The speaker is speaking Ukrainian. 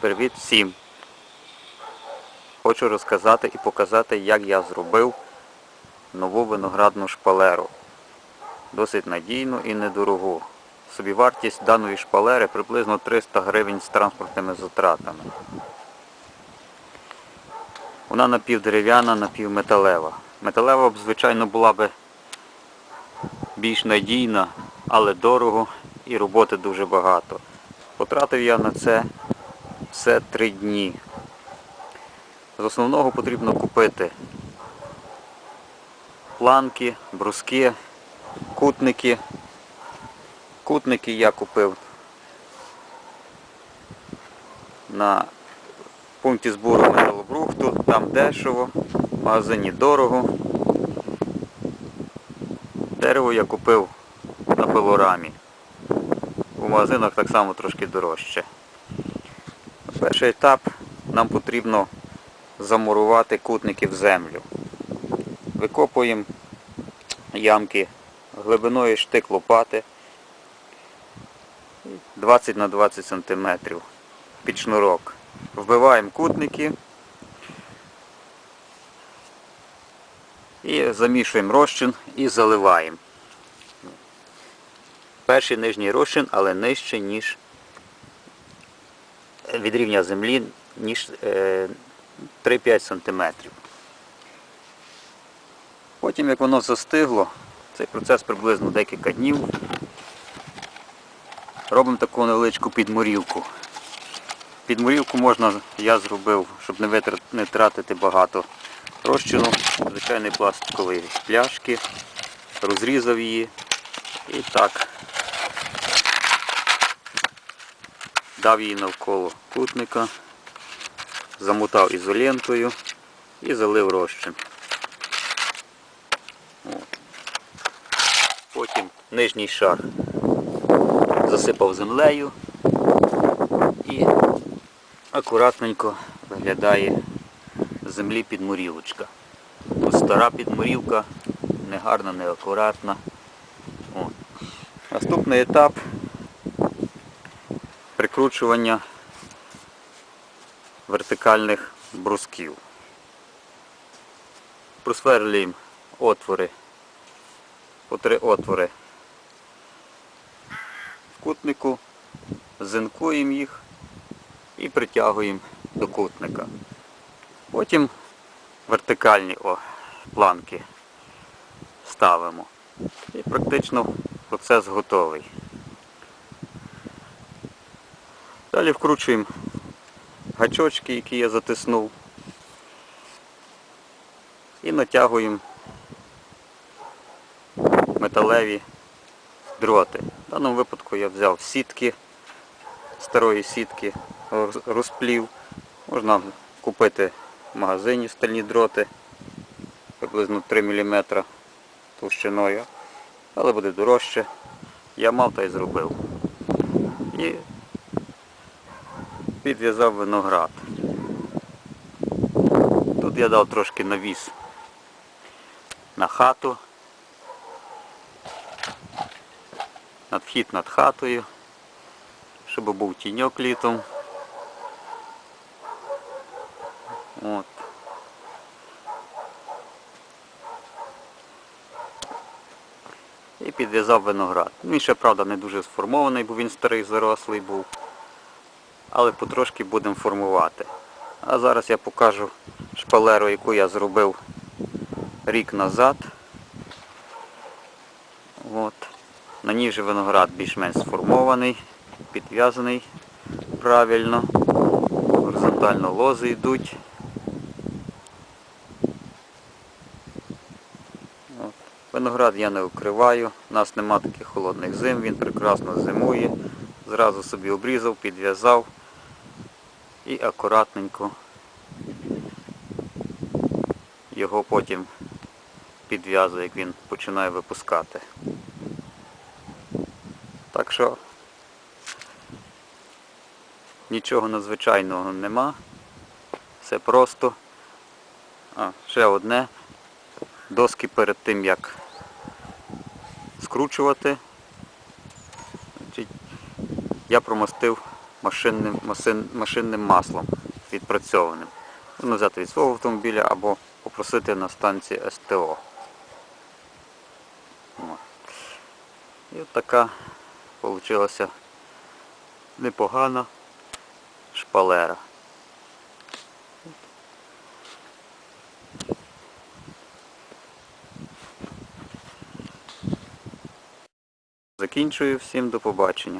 Привіт всім! Хочу розказати і показати, як я зробив нову виноградну шпалеру. Досить надійну і недорогу. Собівартість даної шпалери приблизно 300 гривень з транспортними затратами. Вона напівдерев'яна, напівметалева. Металева б, звичайно, була би більш надійна, але дорого і роботи дуже багато. Потратив я на це все три дні. З основного потрібно купити планки, бруски, кутники. Кутники я купив на пункті збору металобрухту, там дешево, в магазині дорого. Дерево я купив на пилорамі. У магазинах так само трошки дорожче. Перший етап нам потрібно замурувати кутники в землю. Викопуємо ямки глибиною штик лопати 20 на 20 см під шнурок. Вбиваємо кутники і замішуємо розчин і заливаємо. Перший нижній розчин, але нижче, ніж від рівня землі, ніж е, 3-5 см. Потім, як воно застигло, цей процес приблизно декілька днів, робимо таку невеличку підморівку. Підморівку можна, я зробив, щоб не, витр... не тратити багато розчину, звичайної пластикової пляшки, розрізав її і так дав її навколо кутника, замотав ізолентою і залив розчин. От. Потім нижній шар засипав землею і акуратненько виглядає з землі підмурілочка. Ось стара підмурівка, не гарна, не акуратна. От. Наступний етап прикручування вертикальних брусків. Просверлюємо отвори, по три отвори в кутнику, зинкуємо їх і притягуємо до кутника. Потім вертикальні о, планки ставимо. І практично процес готовий. Далі вкручуємо гачочки, які я затиснув. І натягуємо металеві дроти. В даному випадку я взяв сітки, старої сітки, розплів. Можна купити в магазині стальні дроти, приблизно 3 мм товщиною, але буде дорожче. Я мав та й зробив. І підв'язав виноград. Тут я дав трошки навіс на хату. Над вхід над хатою, щоб був тіньок літом. От. І підв'язав виноград. Він ще, правда, не дуже сформований, бо він старий зарослий був але потрошки будемо формувати. А зараз я покажу шпалеру, яку я зробив рік назад. От. На ній вже виноград більш-менш сформований, підв'язаний правильно, горизонтально лози йдуть. Виноград я не укриваю, у нас нема таких холодних зим, він прекрасно зимує. Зразу собі обрізав, підв'язав і акуратненько його потім підв'язую, як він починає випускати. Так що нічого надзвичайного нема. Все просто. А, ще одне. Доски перед тим як скручувати. Я промастив машинним, машинним маслом відпрацьованим. Можна взяти від свого автомобіля або попросити на станції СТО. І от така вийшла непогана шпалера. Закінчую всім до побачення.